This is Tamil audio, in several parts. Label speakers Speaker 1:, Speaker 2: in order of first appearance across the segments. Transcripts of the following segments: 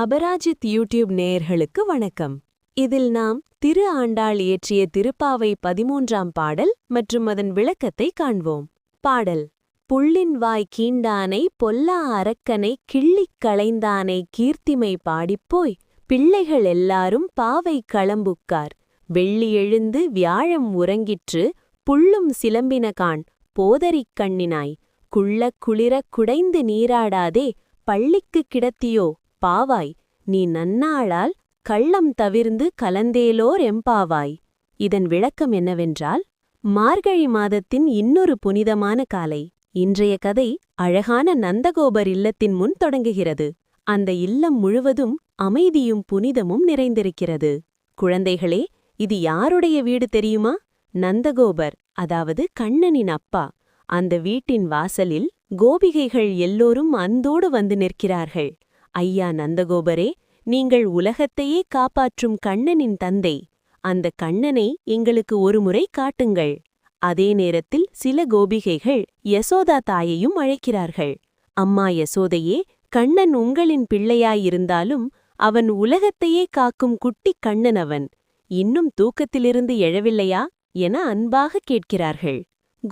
Speaker 1: அபராஜித் யூடியூப் நேயர்களுக்கு வணக்கம். இதில் நாம் திரு ஆண்டாள் இயற்றிய திருப்பாவை பதிமூன்றாம் பாடல் மற்றும் அதன் விளக்கத்தை காண்போம். பாடல் புள்ளின் வாய் கீண்டானை பொல்லா அரக்கனை கிள்ளிக் களைந்தானை கீர்த்திமை பாடிப்போய் பிள்ளைகள் எல்லாரும் பாவை களம்புக்கார். வெள்ளி எழுந்து வியாழம் உறங்கிற்று புள்ளும் சிலம்பின காண் போதரிக் கண்ணினாய். குள்ளக் குளிரக் குடைந்து நீராடாதே பள்ளிக்குக் கிடத்தியோ பாவாய். நீ நன்னாளால் கள்ளம் தவிர்ந்து கலந்தேலோர் எம்பாவாய். இதன் விளக்கம் என்னவென்றால் மார்கழி மாதத்தின் இன்னொரு புனிதமான காலை இன்றைய கதை அழகான நந்தகோபர் இல்லத்தின் முன் தொடங்குகிறது. அந்த இல்லம் முழுவதும் அமைதியும் புனிதமும் நிறைந்திருக்கிறது. குழந்தைகளே இது யாருடைய வீடு தெரியுமா? நந்தகோபர் அதாவது கண்ணனின் அப்பா. அந்த வீட்டின் வாசலில் கோபிகைகள் எல்லோரும் அந்தோடு வந்து நிற்கிறார்கள். ஐயா நந்தகோபரே நீங்கள் உலகத்தையே காப்பாற்றும் கண்ணனின் தந்தை. அந்த கண்ணனை எங்களுக்கு ஒருமுறை காட்டுங்கள். அதே நேரத்தில் சில கோபிகைகள் யசோதா தாயையும் அழைக்கிறார்கள். அம்மா யசோதையே கண்ணன் உங்களின் பிள்ளையாயிருந்தாலும் அவன் உலகத்தையே காக்கும் குட்டிக் கண்ணன் அவன். இன்னும் தூக்கத்திலிருந்து எழவில்லையா? என அன்பாக கேட்கிறார்கள்.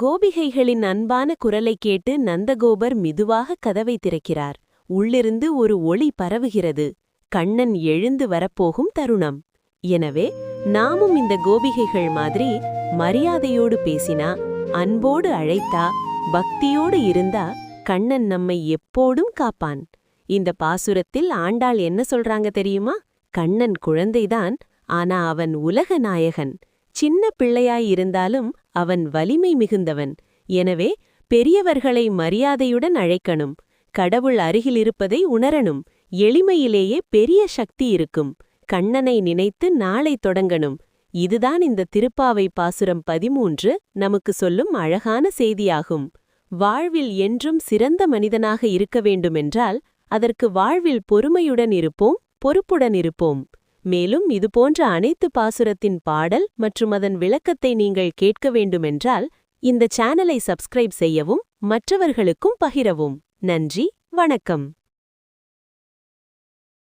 Speaker 1: கோபிகைகளின் அன்பான குரலைக் கேட்டு நந்தகோபர் மெதுவாக கதவை திறக்கிறார். உள்ளிருந்து ஒரு ஒளி பரவுகிறது. கண்ணன் எழுந்து வரப்போகும் தருணம். எனவே நாமும் இந்த கோபிகைகள் மாதிரி மரியாதையோடு பேசினா அன்போடு அழைத்தா பக்தியோடு இருந்தா கண்ணன் நம்மை எப்போடும் காப்பான். இந்த பாசுரத்தில் ஆண்டாள் என்ன சொல்றாங்க தெரியுமா? கண்ணன் குழந்தைதான் ஆனா அவன் உலக நாயகன். சின்ன பிள்ளையாயிருந்தாலும் அவன் வலிமை மிகுந்தவன். எனவே பெரியவர்களை மரியாதையுடன் அழைக்கணும். கடவுள் அருகில் இருப்பதை உணரணும். எளிமையிலேயே பெரிய சக்தி இருக்கும். கண்ணனை நினைத்து நாளை தொடங்கணும். இதுதான் இந்த திருப்பாவை பாசுரம் பதிமூன்று நமக்கு சொல்லும் அழகான செய்தியாகும். வாழ்வில் என்றும் சிறந்த மனிதனாக இருக்க வேண்டுமென்றால் அதற்கு வாழ்வில் பொறுமையுடன் இருப்போம் பொறுப்புடன் இருப்போம். மேலும் இதுபோன்ற அனைத்து பாசுரத்தின் பாடல் மற்றும் அதன் விளக்கத்தை நீங்கள் கேட்க வேண்டுமென்றால் இந்த சேனலை சப்ஸ்கிரைப் செய்யவும் மற்றவர்களுக்கும் பகிரவும். நன்றி வணக்கம்.